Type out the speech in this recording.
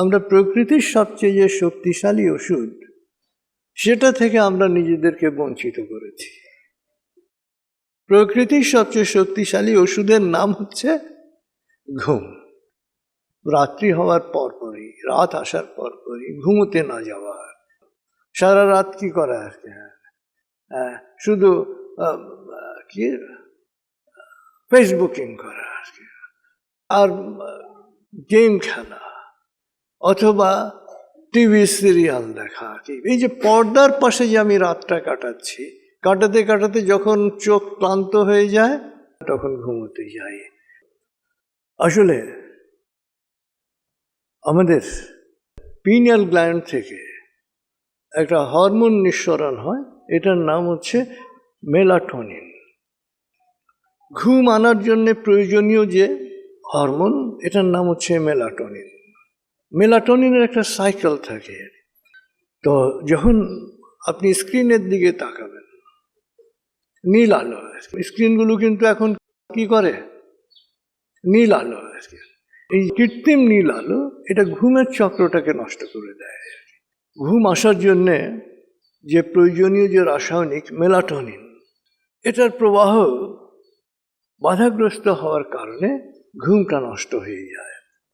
আমরা প্রকৃতির সবচেয়ে যে শক্তিশালী ওষুধ সেটা থেকে আমরা নিজেদেরকে বঞ্চিত করেছি। প্রকৃতির সবচেয়ে শক্তিশালী ওষুধের নাম হচ্ছে ঘুম। রাত্রি হওয়ার পরপরই রাত আসার পরপরই ঘুমোতে না যাওয়ার। সারা রাত কি করা আর কি হ্যাঁ, শুধু কি? ফেসবুকিং করা আর কি আর গেম খেলা। অথবা টিভি সিরিয়াল দেখা। এই যে পর্দার পাশে যে আমি রাতটা কাটাচ্ছি, কাটাতে কাটাতে যখন চোখ ক্লান্ত হয়ে যায়, তখন ঘুমোতে যাই। আসলে আমাদের পিনিয়াল গ্ল্যান্ড থেকে একটা হরমোন নিঃসরণ হয়, এটার নাম হচ্ছে মেলাটোনিন। ঘুম আনার জন্য প্রয়োজনীয় যে হরমোন, এটার নাম হচ্ছে মেলাটোনিন। মেলাটোনিনের একটা সাইকেল থাকে। তো যখন আপনি স্ক্রিনের দিকে তাকাবেন, নীল আলো স্ক্রিনগুলো কিন্তু এখন কি করে? নীল আলো এই কৃত্রিম নীল আলো, এটা ঘুমের চক্রটাকে নষ্ট করে দেয়। ঘুম আসার জন্যে যে প্রয়োজনীয় যে রাসায়নিক মেলাটোনিন, এটার প্রবাহ বাধাগ্রস্ত হওয়ার কারণে ঘুমটা নষ্ট হয়ে যায়।